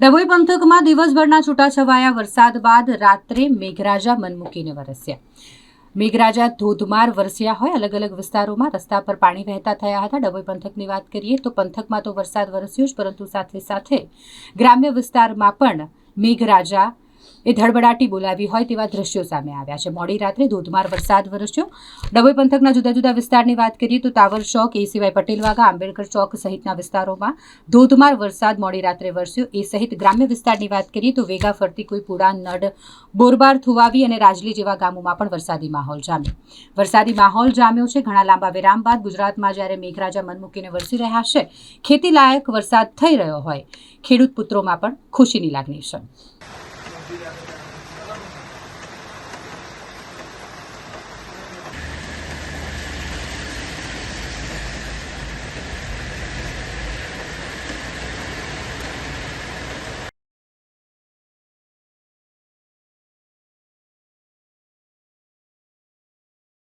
ડભોઈ પંથકમાં દિવસભરના છૂટાછવાયા વરસાદ બાદ રાત્રે મેઘરાજા મનમૂકીને વરસ્યા. મેઘરાજા ધોધમાર વરસ્યા હોય અલગ અલગ વિસ્તારોમાં રસ્તા પર પાણી વહેતા થયા હતા. ડભોઈ પંથકની વાત કરીએ તો પંથકમાં તો વરસાદ વરસ્યો જ, પરંતુ સાથે સાથે ગ્રામ્ય વિસ્તારમાં પણ મેઘરાજા એ ધડબડાટી બોલાવી હોય તેવા દ્રશ્યો સામે આવ્યા છે. મોડી રાત્રે ધોધમાર વરસાદ વરસ્યો. ડભોઈ પંથકના જુદા જુદા વિસ્તારની વાત કરીએ તો ટાવર ચોક, એ સિવાય પટેલવાગા, આંબેડકર ચોક સહિતના વિસ્તારોમાં ધોધમાર વરસાદ મોડી રાત્રે વરસ્યો. એ સહિત ગ્રામ્ય વિસ્તારની વાત કરીએ તો વેગા ફરતી કોઈ પુડા નડ બોરબાર થુવાવી અને રાજલી જેવા ગામોમાં પણ વરસાદી માહોલ જામ્યો. વરસાદી માહોલ જામ્યો છે. ઘણા લાંબા વિરામ બાદ ગુજરાતમાં જ્યારે મેઘરાજા મન મૂકીને વરસી રહ્યા છે ખેતી લાયક વરસાદ થઈ રહ્યો હોય. ખેડૂત પુત્રોમાં પણ ખુશીની લાગણી છે. do that.